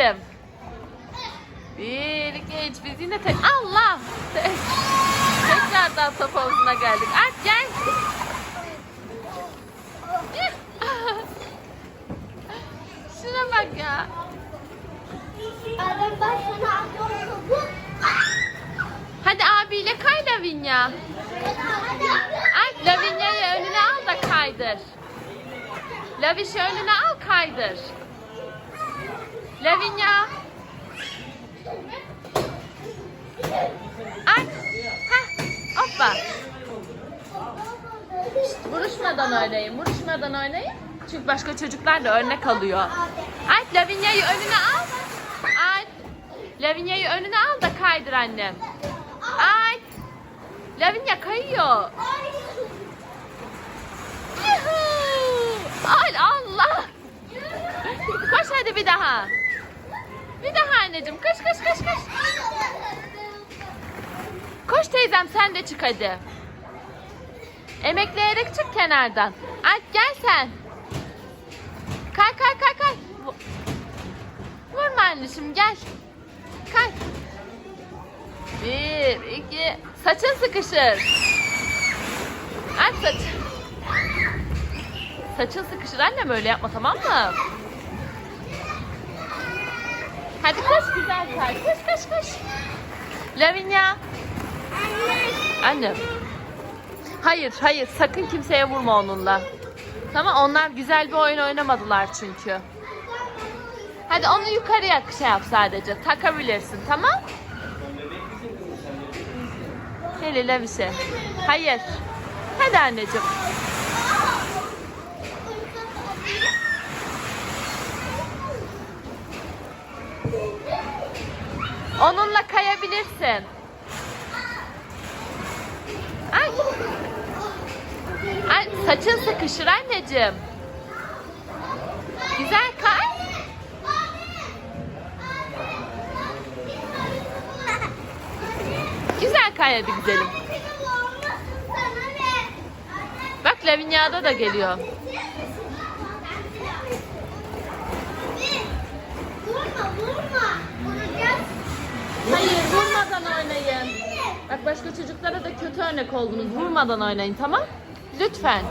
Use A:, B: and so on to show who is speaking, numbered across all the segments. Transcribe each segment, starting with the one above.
A: anneciğim. Bir, iki. Biz yine tek... Allah! Te- Tekrardan top havuzuna geldik. Alp gel. Şuna bak ya. Hadi abiyle kay Lavinya. Alp Lavinya'yı önüne al da kaydır. Laviş'i önüne al kaydır. Lavinya. Alp. Heh. Hoppa. Vuruşmadan oynayın. Vuruşmadan oynayın. Çünkü başka çocuklar da örnek alıyor. Alp Lavinya'yı önüne al. Alp. Lavinya'yı önüne al da kaydır annem. Alp. Lavinya kayıyor. Ay Allah. Koş hadi bir daha. Bir daha anneciğim. Koş koş koş koş. Koş teyzem sen de çık hadi. Emekleyerek çık kenardan. Alp gel sen. Kay kay kay kay. Vu- Vurma anneciğim gel. Kay. Bir, iki. Saçın sıkışır. Alp saç. Saçın sıkışır annem öyle yapma tamam mı? Hadi güzel kay. Koş koş koş. Lavinia. Annem. Hayır hayır sakın kimseye vurma onunla. Tamam onlar güzel bir oyun oynamadılar çünkü. Hadi onu yukarıya şey yap sadece. Takabilirsin tamam? Hele Levişe. Hayır. Hadi anneciğim. Onunla kayabilirsin. Ay. Ay saçın sıkışır anneciğim. Güzel kay. Güzel kay hadi güzelim. Bak Lavinia'da da geliyor.
B: Vurma vurma.
A: Hayır vurmadan oynayın. Bak başka çocuklara da kötü örnek oldunuz. Vurmadan oynayın tamam? Lütfen.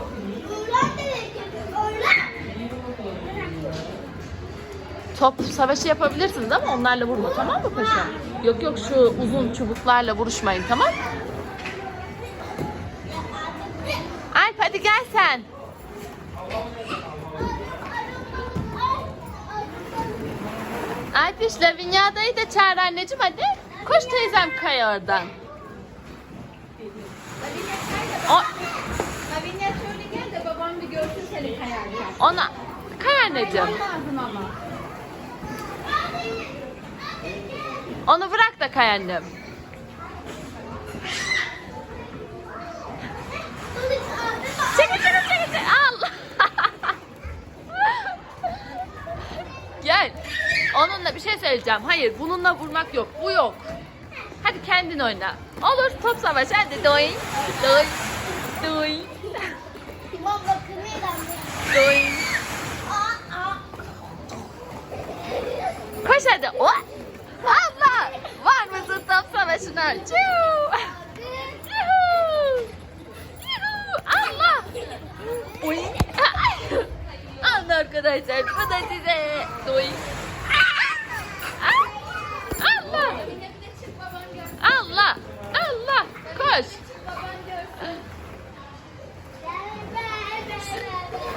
A: Top savaşı yapabilirsiniz ama onlarla vurma tamam mı paşam? Yok yok şu uzun çubuklarla vuruşmayın tamam? Alp hadi gel sen. İş Lavinya'dayı da çağır anneciğim hadi. Koş teyzem kay oradan. O,
C: şöyle gel de babam bir görsün seni kayarken.
A: ona kay anneciğim. Onu bırak da kay annem. Çekil çekil çekil. çekil. Allah. Gel. Onunla bir şey söyleyeceğim. Hayır bununla vurmak yok. Bu yok. Hadi kendin oyna. Olur top savaşı. Hadi doyun. Doyun. Doyun.
B: Baba. Aa aa.
A: Koş hadi. O. Allah. Var mısın top savaşına? Yuhu! Allah! Ay! Alın arkadaşlar bu da size. Uy! Koş!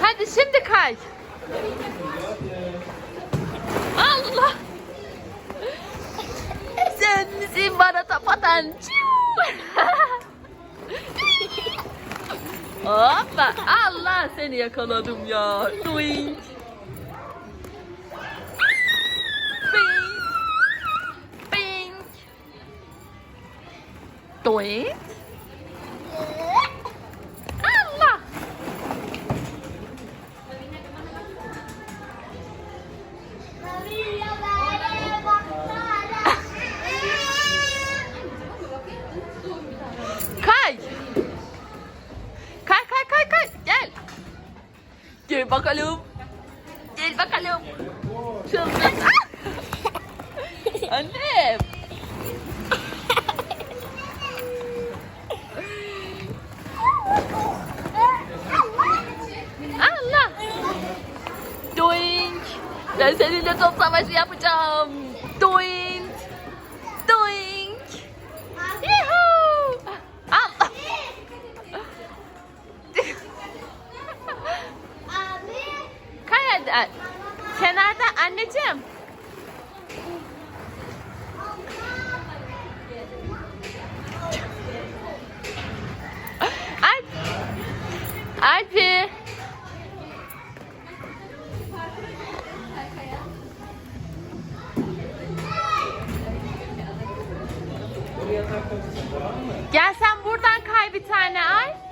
A: Hadi şimdi kay. Allah! Sen misin bana top atan? Çiu! Hoppa! Allah seni yakaladım ya. Doink. Doink. Allah. Kay. Kay kay kay kay. Gel. Gel bakalım. Ben seninle top savaşı yapacağım. Doink. Doink. Yuhuu. Al.
B: Abi.
A: Kay hadi. Ay, Kenarda anneciğim. Alp. Alpi. Gel sen buradan kay bir tane Alp.